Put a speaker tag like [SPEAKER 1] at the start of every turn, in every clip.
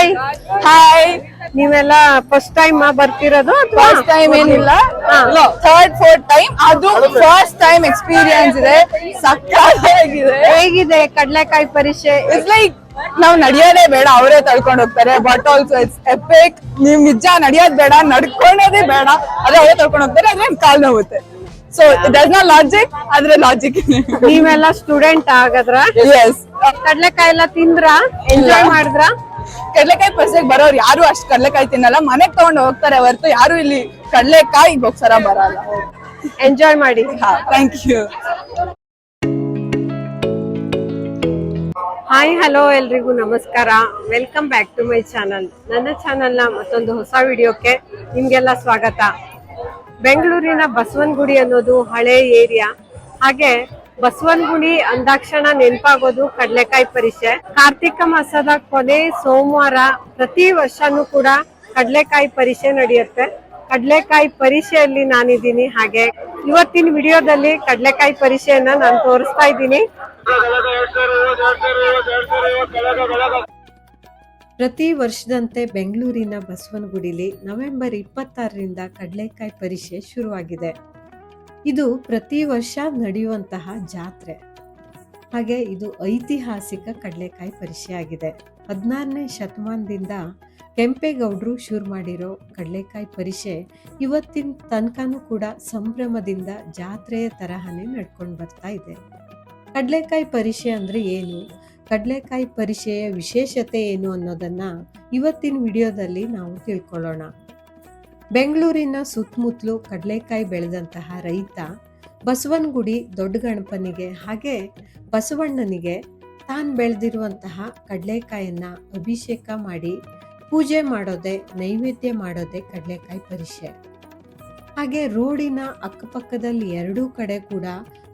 [SPEAKER 1] Hi
[SPEAKER 2] hi
[SPEAKER 1] ನೀವೆಲ್ಲ first time ಬರ್ತಿರೋದು
[SPEAKER 2] first time ಏನಿಲ್ಲ. ಥರ್ಡ್ ಫೋರ್ತ್ ಟೈಮ್ ಅದು ಫಸ್ಟ್ ಟೈಮ್ ಎಕ್ಸ್ಪೀರಿಯನ್ಸ್ ಇದೆ. ಸಕ್ಕತ್ತಾಗಿದೆ
[SPEAKER 1] ಹೇಗಿದೆ. ಕಡ್ಲೆಕಾಯಿ ಪರಿಷೆ
[SPEAKER 2] ಇಟ್ಸ್ ಲೈಕ್ ನಾವ್ ನಡಿಯೋದೇ ಬೇಡ ಅವರೇ ತಳ್ಕೊಂಡು ಹೋಗ್ತಾರೆ. ಬಟ್ ಆಲ್ಸೋ ಇಟ್ಸ್ ಎಪಿಕ್ ನೀವ್ ನಿಜ ನಡಿಯೋದ್ ಬೇಡ ನಡ್ಕೊಳ್ಳೋದೇ ಬೇಡ. ಅದೇ ಅವರೇ ತಳ್ಕೊಂಡು ಹೋಗ್ತಾರೆ ಅದ್ರೆ ಕಾಲ್ ನೋವುತ್ತೆ. ಸೊ ಡಸ್ ನಾಟ್ ಲಾಜಿಕ್ ಆದ್ರೆ ಲಾಜಿಕ್
[SPEAKER 1] ನೀವೆಲ್ಲ ಸ್ಟೂಡೆಂಟ್ ಆಗದ್ರ?
[SPEAKER 2] ಎಸ್
[SPEAKER 1] ಕಡ್ಲೆಕಾಯಿ ಎಲ್ಲ ತಿಂದ್ರ? ಎಂಜಾಯ್ ಮಾಡಿದ್ರ?
[SPEAKER 2] ಕಡ್ಲೆಕಾಯಿ ಪರ್ಸೆಗೆ ಬರೋರು ಯಾರು ಅಷ್ಟು ಕಡಲೆಕಾಯಿ ತಿನ್ನಲ್ಲ. ಮನೆಗೆ ತಗೊಂಡು ಹೋಗ್ತಾರೆ ಹೊರತು ಯಾರು ಇಲ್ಲಿ ಕಡಲೆಕಾಯಿ ಹೋಗ್ಸರ ಬರಲ್ಲ.
[SPEAKER 1] ಎಂಜಾಯ್ ಮಾಡಿ.
[SPEAKER 2] ಹಾ ಥ್ಯಾಂಕ್ ಯು
[SPEAKER 1] ಹಾಯ್ ಹಲೋ ಎಲ್ರಿಗೂ ನಮಸ್ಕಾರ. Welcome back to my channel ನನ್ನ ಚಾನಲ್ನ ಮತ್ತೊಂದು ಹೊಸ ವಿಡಿಯೋಕ್ಕೆ ನಿಮ್ಗೆಲ್ಲ ಸ್ವಾಗತ. ಬೆಂಗಳೂರಿನ ಬಸವನಗುಡಿ ಅನ್ನೋದು ಹಳೆ ಏರಿಯಾ ಹಾಗೆ ಬಸವನಗುಡಿ ಅಂದಾಕ್ಷಣ ನೆನಪಾಗೋದು ಕಡಲೆಕಾಯಿ ಪರಿಷೆ. ಕಾರ್ತಿಕ ಮಾಸದ ಕೊನೆ ಸೋಮವಾರ ಪ್ರತಿ ವರ್ಷನೂ ಕೂಡ ಕಡಲೆಕಾಯಿ ಪರಿಷೆ ನಡೆಯುತ್ತೆ. ಕಡ್ಲೆಕಾಯಿ ಪರಿಷೆಯಲ್ಲಿ ನಾನಿದ್ದೀನಿ. ಹಾಗೆ ಇವತ್ತಿನ ವಿಡಿಯೋದಲ್ಲಿ ಕಡಲೆಕಾಯಿ ಪರಿಷೆಯನ್ನ ನಾನು ತೋರಿಸ್ತಾ ಇದ್ದೀನಿ. ಪ್ರತಿ ವರ್ಷದಂತೆ ಬೆಂಗಳೂರಿನ ಬಸವನಗುಡಿಲಿ ನವೆಂಬರ್ ಇಪ್ಪತ್ತಾರರಿಂದ ಕಡಲೆಕಾಯಿ ಪರಿಷೆ ಶುರುವಾಗಿದೆ. ಇದು ಪ್ರತಿ ವರ್ಷ ನಡೆಯುವಂತಹ ಜಾತ್ರೆ. ಹಾಗೆ ಇದು ಐತಿಹಾಸಿಕ ಕಡಲೆಕಾಯಿ ಪರಿಷೆ ಆಗಿದೆ. ಹದಿನಾರನೇ ಶತಮಾನದಿಂದ ಕೆಂಪೇಗೌಡರು ಶುರು ಮಾಡಿರೋ ಕಡಲೆಕಾಯಿ ಪರಿಷೆ ಇವತ್ತಿನ ತನಕನೂ ಕೂಡ ಸಂಭ್ರಮದಿಂದ ಜಾತ್ರೆಯ ತರಹನೇ ನಡ್ಕೊಂಡು ಬರ್ತಾ ಇದೆ. ಕಡಲೆಕಾಯಿ ಪರಿಷೆ ಅಂದರೆ ಏನು? ಕಡಲೆಕಾಯಿ ಪರಿಷೆಯ ವಿಶೇಷತೆ ಏನು ಅನ್ನೋದನ್ನು ಇವತ್ತಿನ ವಿಡಿಯೋದಲ್ಲಿ ನಾವು ತಿಳ್ಕೊಳ್ಳೋಣ. ಬೆಂಗಳೂರಿನ ಸುತ್ತಮುತ್ತಲು ಕಡಲೆಕಾಯಿ ಬೆಳೆದಂತಹ ರೈತ ಬಸವನಗುಡಿ ದೊಡ್ಡ ಗಣಪನಿಗೆ ಹಾಗೆ ಬಸವಣ್ಣನಿಗೆ ತಾನು ಬೆಳೆದಿರುವಂತಹ ಕಡಲೆಕಾಯನ್ನ ಅಭಿಷೇಕ ಮಾಡಿ ಪೂಜೆ ಮಾಡೋದೇ, ನೈವೇದ್ಯ ಮಾಡೋದೇ ಕಡಲೆಕಾಯಿ ಪರಿಷೆ. ಹಾಗೆ ರೋಡಿನ ಅಕ್ಕಪಕ್ಕದಲ್ಲಿ ಎರಡೂ ಕಡೆ ಕೂಡ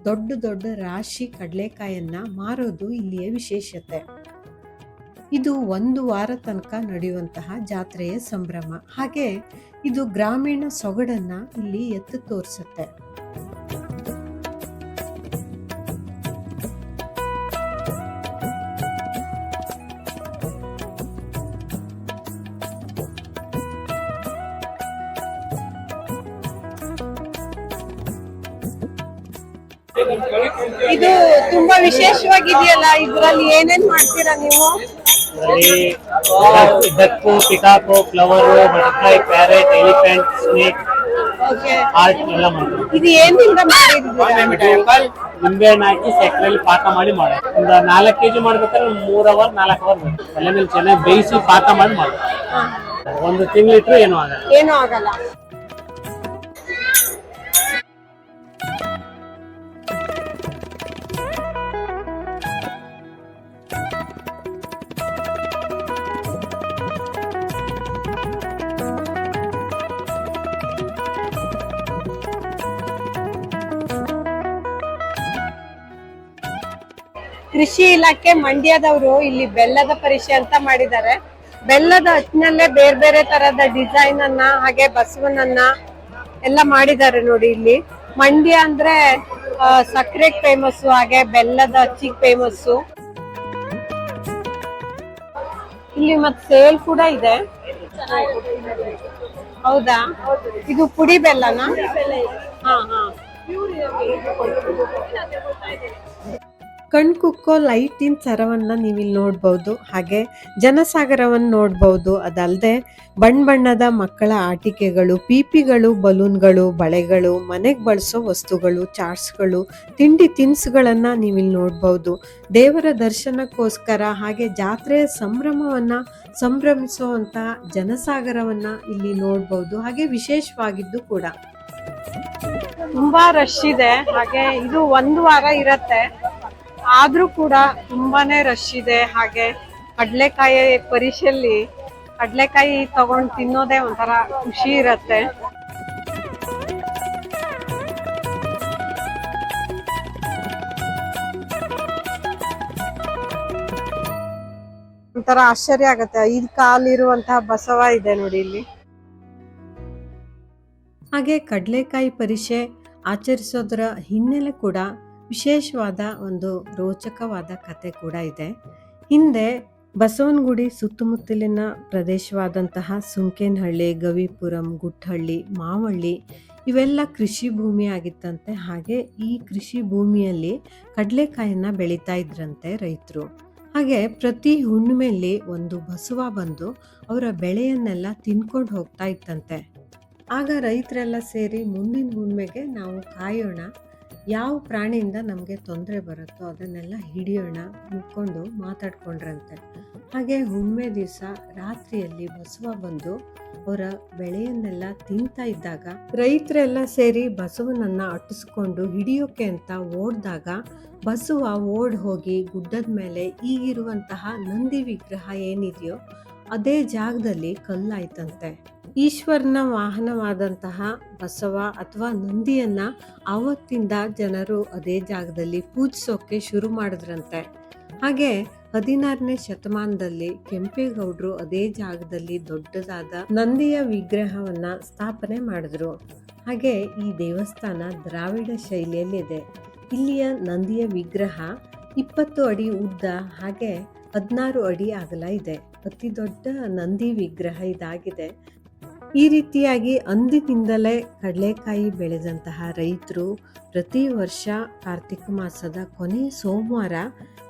[SPEAKER 1] ದೊಡ್ಡ ದೊಡ್ಡ ರಾಶಿ ಕಡಲೆಕಾಯನ್ನ ಮಾರೋದು ಇಲ್ಲಿಯ ವಿಶೇಷತೆ. ಇದು ಒಂದು ವಾರ ತನಕ ನಡೆಯುವಂತಹ ಜಾತ್ರೆಯ ಸಂಭ್ರಮ. ಹಾಗೆ ಇದು ಗ್ರಾಮೀಣ ಸೊಗಡನ್ನ ಇಲ್ಲಿ ಎತ್ತು ತೋರಿಸುತ್ತೆ. ಇದು ತುಂಬಾ ವಿಶೇಷವಾಗಿದೆಯಲ್ಲ? ಇದರಲ್ಲಿ ಏನೇನ್ ಮಾಡ್ತೀರಾ ನೀವು?
[SPEAKER 3] ಅಲ್ಲಿ ಬೆಕ್ಕು peacock flower butterfly parrot elephant snake art ಎಲ್ಲ ಮಾಡ್ತೀವಿ
[SPEAKER 1] ಇದು ಏನಿಂದ
[SPEAKER 3] ಹಾಕಿ ಸಕ್ಕರೆಯಲ್ಲಿ ಪಾಕ ಮಾಡಿ ಮಾಡೋದು. ಒಂದು ನಾಲ್ಕು ಕೆಜಿ ಮಾಡ್ಬೇಕಾದ್ರೆ ಮೂರು ಮೂರ್ ಅವರ್ ನಾಲ್ಕು ಅವರ್ ಬೇಕು ಎಲ್ಲ ಮೇಲೆ ಚೆನ್ನಾಗಿ ಬೇಯಿಸಿ ಪಾಕ ಮಾಡಿ ಮಾಡೋದು. ಒಂದು ತಿಂಗಳಿಟ್ರು ಏನೂ ಆಗಲ್ಲ.
[SPEAKER 1] ಏನೂ ಆಗಲ್ಲ. ಕೃಷಿ ಇಲಾಖೆ ಮಂಡ್ಯದವರು ಇಲ್ಲಿ ಬೆಲ್ಲದ ಪರಿಷೆ ಅಂತ ಮಾಡಿದ್ದಾರೆ. ಬೆಲ್ಲದ ಹಚ್ಚಿನಲ್ಲೇ ಬೇರೆ ಬೇರೆ ತರದ ಡಿಸೈನ್ ಅನ್ನ, ಹಾಗೆ ಬಸವನನ್ನ ಎಲ್ಲ ಮಾಡಿದ್ದಾರೆ ನೋಡಿ ಇಲ್ಲಿ. ಮಂಡ್ಯ ಅಂದ್ರೆ ಸಕ್ಕರೆ ಫೇಮಸ್ ಹಾಗೆ ಬೆಲ್ಲದ ಹಚ್ಚಿಗೆ ಫೇಮಸ್ ಇಲ್ಲಿ ಮತ್ತೆ ಸೇಲ್ ಕೂಡ ಇದೆ. ಹೌದಾ? ಇದು ಪುಡಿ ಬೆಲ್ಲನಾ? ಹಾ ಹಾ. ಕಣ್ಕುಕ್ಕೋ ಲೈಟಿನ ಸರವನ್ನ ನೀವಿಲ್ಲಿ ನೋಡ್ಬೋದು. ಹಾಗೆ ಜನಸಾಗರವನ್ನು ನೋಡ್ಬೋದು. ಅದಲ್ಲದೆ ಬಣ್ಣ ಬಣ್ಣದ ಮಕ್ಕಳ ಆಟಿಕೆಗಳು, ಪೀಪಿಗಳು, ಬಲೂನ್ಗಳು, ಬಳೆಗಳು, ಮನೆಗೆ ಬಳಸೋ ವಸ್ತುಗಳು, ಚಾಟ್ಸ್ಗಳು, ತಿಂಡಿ ತಿನಿಸುಗಳನ್ನು ನೀವಿಲ್ಲಿ ನೋಡ್ಬೋದು. ದೇವರ ದರ್ಶನಕ್ಕೋಸ್ಕರ ಹಾಗೆ ಜಾತ್ರೆಯ ಸಂಭ್ರಮವನ್ನ ಸಂಭ್ರಮಿಸುವಂಥ ಜನಸಾಗರವನ್ನ ಇಲ್ಲಿ ನೋಡ್ಬೋದು. ಹಾಗೆ ವಿಶೇಷವಾಗಿದ್ದು ಕೂಡ. ತುಂಬಾ ರಶ್ ಇದೆ. ಹಾಗೆ ಇದು ಒಂದು ವಾರ ಇರತ್ತೆ. ಆದ್ರೂ ಕೂಡ ತುಂಬಾನೇ ರಶ್ ಇದೆ. ಹಾಗೆ ಕಡಲೆಕಾಯಿ ಪರಿಷೆಯಲ್ಲಿ ಕಡಲೆಕಾಯಿ ತಗೊಂಡು ತಿನ್ನೋದೇ ಒಂಥರ ಖುಷಿ ಇರತ್ತೆ. ಒಂಥರ ಆಶ್ಚರ್ಯ ಆಗತ್ತೆ. ಐದು ಕಾಲಿರುವಂತಹ ಬಸವ ಇದೆ ನೋಡಿ ಇಲ್ಲಿ. ಹಾಗೆ ಕಡಲೆಕಾಯಿ ಪರಿಷೆ ಆಚರಿಸೋದರ ಹಿನ್ನೆಲೆ ಕೂಡ ವಿಶೇಷವಾದ ಒಂದು ರೋಚಕವಾದ ಕತೆ ಕೂಡ ಇದೆ. ಹಿಂದೆ ಬಸವನಗುಡಿ ಸುತ್ತಮುತ್ತಲಿನ ಪ್ರದೇಶವಾದಂತಹ ಸುಂಕೇನಹಳ್ಳಿ, ಗವಿಪುರಂ ಗುಟ್ಟಹಳ್ಳಿ ಮಾವಳ್ಳಿ ಇವೆಲ್ಲ ಕೃಷಿ ಭೂಮಿ ಆಗಿತ್ತಂತೆ. ಹಾಗೆ ಈ ಕೃಷಿ ಭೂಮಿಯಲ್ಲಿ ಕಡಲೆಕಾಯನ್ನ ಬೆಳೀತಾ ಇದ್ರಂತೆ ರೈತರು. ಹಾಗೆ ಪ್ರತಿ ಹುಣ್ಣಿಮೆಯಲ್ಲಿ ಒಂದು ಬಸವ ಬಂದು ಅವರ ಬೆಳೆಯನ್ನೆಲ್ಲ ತಿನ್ಕೊಂಡು ಹೋಗ್ತಾ ಇತ್ತಂತೆ. ಆಗ ರೈತರೆಲ್ಲ ಸೇರಿ ಮುಂದಿನ ಹುಣ್ಣಿಮೆಗೆ ನಾವು ಕಾಯೋಣ. ಯಾವ ಪ್ರಾಣಿಯಿಂದ ನಮಗೆ ತೊಂದರೆ ಬರುತ್ತೋ ಅದನ್ನೆಲ್ಲ ಹಿಡಿಯೋಣ ಮುಕ್ಕೊಂಡು ಮಾತಾಡ್ಕೊಂಡ್ರಂತೆ. ಹಾಗೆ ಹುಣ್ಣಿಮೆ ದಿವಸ ರಾತ್ರಿಯಲ್ಲಿ ಬಸವ ಬಂದು ಅವರ ಬೆಳೆಯನ್ನೆಲ್ಲ ತಿಂತಾ ಇದ್ದಾಗ, ರೈತರೆಲ್ಲ ಸೇರಿ ಬಸವನನ್ನ ಅಟ್ಟಿಸ್ಕೊಂಡು ಹಿಡಿಯೋಕೆ ಅಂತ ಓಡಿದಾಗ, ಬಸವ ಓಡ್ ಹೋಗಿ ಗುಡ್ಡದ ಮೇಲೆ ಈಗಿರುವಂತಹ ನಂದಿ ವಿಗ್ರಹ ಏನಿದೆಯೋ, ಅದೇ ಜಾಗದಲ್ಲಿ ಕಲ್ಲಾಯ್ತಂತೆ ಈಶ್ವರನ ವಾಹನವಾದಂತಹ ಬಸವ ಅಥವಾ ನಂದಿಯನ್ನ ಆವತ್ತಿಂದ ಜನರು ಅದೇ ಜಾಗದಲ್ಲಿ ಪೂಜಿಸೋಕೆ ಶುರು ಮಾಡಿದ್ರಂತೆ. ಹಾಗೆ ಹದಿನಾರನೇ ಶತಮಾನದಲ್ಲಿ ಕೆಂಪೇಗೌಡರು ಅದೇ ಜಾಗದಲ್ಲಿ ದೊಡ್ಡದಾದ ನಂದಿಯ ವಿಗ್ರಹವನ್ನ ಸ್ಥಾಪನೆ ಮಾಡಿದ್ರು. ಹಾಗೆ ಈ ದೇವಸ್ಥಾನ ದ್ರಾವಿಡ ಶೈಲಿಯಲ್ಲಿದೆ. ಇಲ್ಲಿಯ ನಂದಿಯ ವಿಗ್ರಹ ಇಪ್ಪತ್ತು ಅಡಿ ಉದ್ದ ಹಾಗೆ ಹದಿನಾರು ಅಡಿ ಅಗಲ ಇದೆ. ಅತಿ ದೊಡ್ಡ ನಂದಿ ವಿಗ್ರಹ ಇದಾಗಿದೆ. ಈ ರೀತಿಯಾಗಿ ಅಂದಿನಿಂದಲೇ ಕಡಲೆಕಾಯಿ ಬೆಳೆದಂತಹ ರೈತರು ಪ್ರತಿ ವರ್ಷ ಕಾರ್ತಿಕ ಮಾಸದ ಕೊನೆ ಸೋಮವಾರ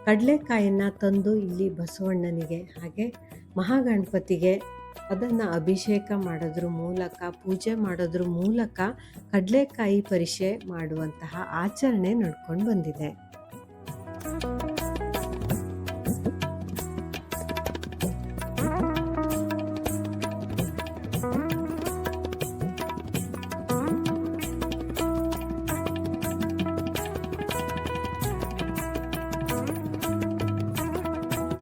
[SPEAKER 1] ಕಡಲೆಕಾಯನ್ನ ತಂದು ಇಲ್ಲಿ ಬಸವಣ್ಣನಿಗೆ, ಹಾಗೆ ಮಹಾಗಣಪತಿಗೆ ಅದನ್ನು ಅಭಿಷೇಕ ಮಾಡೋದ್ರ ಮೂಲಕ, ಪೂಜೆ ಮಾಡೋದ್ರ ಮೂಲಕ ಕಡಲೆಕಾಯಿ ಪರಿಷೆ ಮಾಡುವಂತಹ ಆಚರಣೆ ನಡ್ಕೊಂಡು ಬಂದಿದೆ.